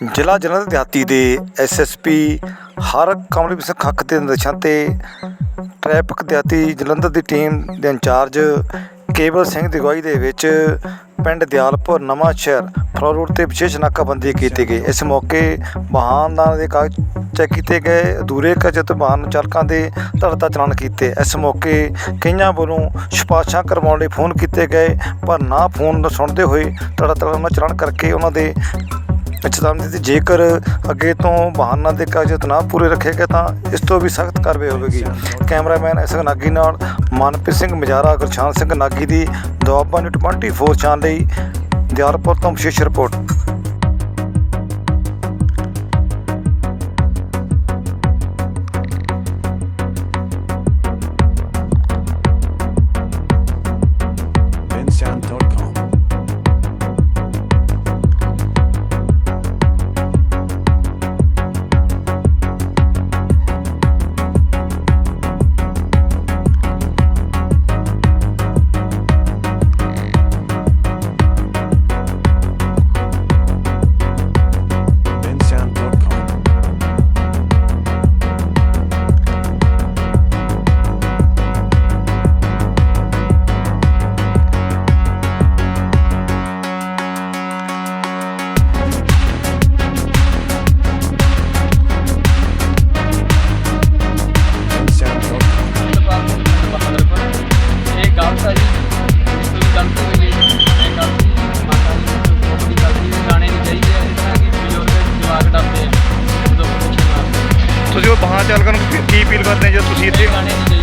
ਜ਼ਿਲ੍ਹਾ ਜਲੰਧਰ ਦਿਹਾਤੀ ਦੇ ਐਸਐਸਪੀ ਹਰ ਕਮਲਦੀਪ ਸਿੰਘ ਖੱਖ ਦੇ ਨਿਰਦੇਸ਼ਾਂ ਤੇ ਟ੍ਰੈਫਿਕ ਦਿਹਾਤੀ ਜਲੰਧਰ ਦੀ ਟੀਮ ਦੇ ਇੰਚਾਰਜ ਕੇਵਲ ਸਿੰਘ ਦੀ ਅਗਵਾਈ ਦੇ ਵਿੱਚ ਪਿੰਡ ਦਿਆਲਪੁਰ ਨਵਾਂ ਸ਼ਹਿਰ ਫਲੋਰ ਰੋਡ ਤੇ ਵਿਸ਼ੇਸ਼ ਨਾਕਾਬੰਦੀ ਕੀਤੀ ਗਈ। ਇਸ ਮੌਕੇ ਵਾਹਨਾਂ ਦੇ ਕਾਗਜ਼ ਚੈੱਕ ਕੀਤੇ ਗਏ। ਅਧੂਰੇ ਕਜਤ ਵਾਹਨ ਚਾਲਕਾਂ ਦੇ ਧੜਤਾ ਚਲਾਨ ਕੀਤੇ। ਇਸ ਮੌਕੇ ਕਈਆਂ ਵੱਲੋਂ ਸਿਫਾਰਸ਼ਾਂ ਕਰਵਾਉਣ ਲਈ ਫੋਨ ਕੀਤੇ ਗਏ, ਪਰ ਨਾ ਫੋਨ ਸੁਣਦੇ ਹੋਏ ਧੜਤਾ ਚਲਾਨ ਕਰਕੇ ਉਹਨਾਂ ਦੇ ਚੇਤਾਵਨੀ ਦਿੱਤੀ ਜੇਕਰ ਅੱਗੇ ਤੋਂ ਵਾਹਨਾਂ ਦੇ ਕਾਗਜ਼ਾਤ ਨਾ ਪੂਰੇ ਰੱਖੇਗਾ ਤਾਂ ਇਸ ਤੋਂ ਵੀ ਸਖਤ ਕਾਰਵਾਈ ਹੋਵੇਗੀ। ਕੈਮਰਾਮੈਨ ਐਸ ਨਾਗੀ ਨਾਲ ਮਨਪ੍ਰੀਤ ਸਿੰਘ ਮਜਾਰਾ, ਗੁਰਸ਼ਾਨ ਸਿੰਘ ਨਾਗੀ ਦੀ ਦੁਆਬਾ ਨਿਊਟ 24 ਚਾਨ ਲਈ ਦਿਆਲਪੁਰ ਤੋਂ ਵਿਸ਼ੇਸ਼ ਰਿਪੋਰਟ। ਅਪੀਲ ਕਰਦੇ ਜੇ ਤੁਸੀਂ ਇਹ ਗਾਣੇ ਨਹੀਂ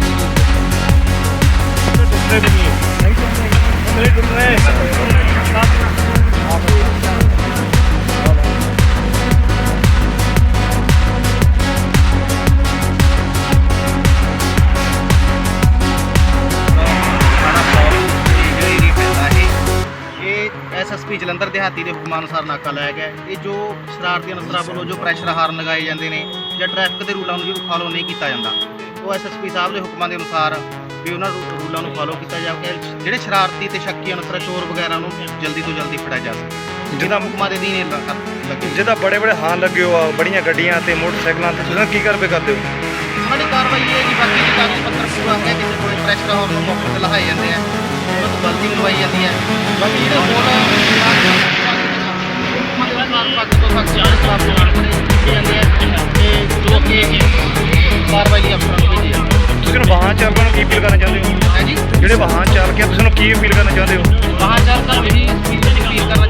ਫਲੋਰ ਜਿਹੜਾ ਏਰੀਆ ਪੈਂਦਾ ਇਹ ਇਹ ਐਸਐਸਪੀ ਜਲੰਧਰ ਦਿਹਾਤੀ ਦੇ ਹੁਕਮਾਂ ਅਨੁਸਾਰ ਨਾਕਾ ਲਾਇਆ ਗਿਆ। ਇਹ ਜੋ ਸ਼ਰਾਰਤੀ ਅਨਸਰਾਂ ਵੱਲੋਂ ਜੋ ਪ੍ਰੈਸ਼ਰ ਹਾਰਨ ਲਗਾਏ ਜਾਂਦੇ ਨੇ ਜਾਂ ਟ੍ਰੈਫਿਕ ਦੇ ਰੂਲਾਂ ਨੂੰ ਜੋ ਫਾਲੋ ਨਹੀਂ ਕੀਤਾ ਜਾਂਦਾ ਉਹ ਐਸਐਸਪੀ ਸਾਹਿਬ ਦੇ ਹੁਕਮਾਂ ਦੇ ਅਨੁਸਾਰ ਵੀ ਉਹਨਾਂ ਰੂ- ਰੂਲਾਂ ਨੂੰ ਫਾਲੋ ਕੀਤਾ ਜਾਵੇ ਜਿਹੜੇ ਸ਼ਰਾਰਤੀ ਤੇ ਸ਼ੱਕੀ ਅਨਸਰ ਚੋਰ ਵਗੈਰਾ ਨੂੰ ਜਲਦੀ ਤੋਂ ਜਲਦੀ ਫੜਿਆ ਜਾ ਸਕੇ ਜਿਹਦਾ ਹੁਕਮਾਂ ਦੇ ਅਧੀਨ ਇਹ ਲ- ਲੱਗੇ ਜਿਹਦਾ ਬੜੇ ਬੜੇ ਹਾਨ ਲੱਗੇ ਹੋ ਆ ਬੜੀਆਂ ਗੱਡੀਆਂ ਤੇ ਮੋਟਰਸਾਈਕਲਾਂ ਤੇ ਤੁਸੀਂ ਕੀ ਕਾਰਵਾਈ ਕਰਦੇ ਹੋ ਸਾਡੀ ਕਾਰਵਾਈ ਇਹ ਹੈ ਜੀ ਬਾਕੀ ਦੇ ਕਾਗਜ਼ ਪੱਤਰ ਪੂਰਾ ਹੋ ਕਿਸੇ ਕੋਲ ਪ੍ਰੈਸ਼ਰ ਹਾਰਨ ਨੂੰ ਮੌਕੇ ਤੇ ਲਹਾਏ ਜਾਂਦੇ ਆ ਉਹਨਾਂ ਤੋਂ ਗਲਤੀ ਜਾਂਦੀ ਹੈ ਬਾਕੀ ਜਿਹੜੇ ਹੋਰ ਸਖਤ ਤੋਂ ਸਖਤ ਖਿਲਾਫ ਕੀਤੇ ਜਾਂਦੇ ਆ ਤੇ ਜੋ ਕਿ ਕਾਰਵਾਈ ਲਈ ਅਫਸਰਾਂ ਨੂੰ ਭੇਜੀ ਜਾਂਦੀ ਤੁਸੀਂ ਨੂੰ ਵਾਹਨ ਚਾਲਕਾਂ ਨੂੰ ਕੀ ਅਪੀਲ ਕਰਨਾ ਚਾਹੁੰਦੇ ਹੋ? ਹੈ ਜੀ? ਜਿਹੜੇ ਵਾਹਨ ਚਾਲਕ ਆ ਤੁਸੀਂ ਨੂੰ ਕੀ ਅਪੀਲ ਕਰਨਾ ਚਾਹੁੰਦੇ ਹੋ? ਵਾਹਨ ਚਾਲਕਾਂ ਨੂੰ ਵੀ ਅਪੀਲ ਕਰਨਾ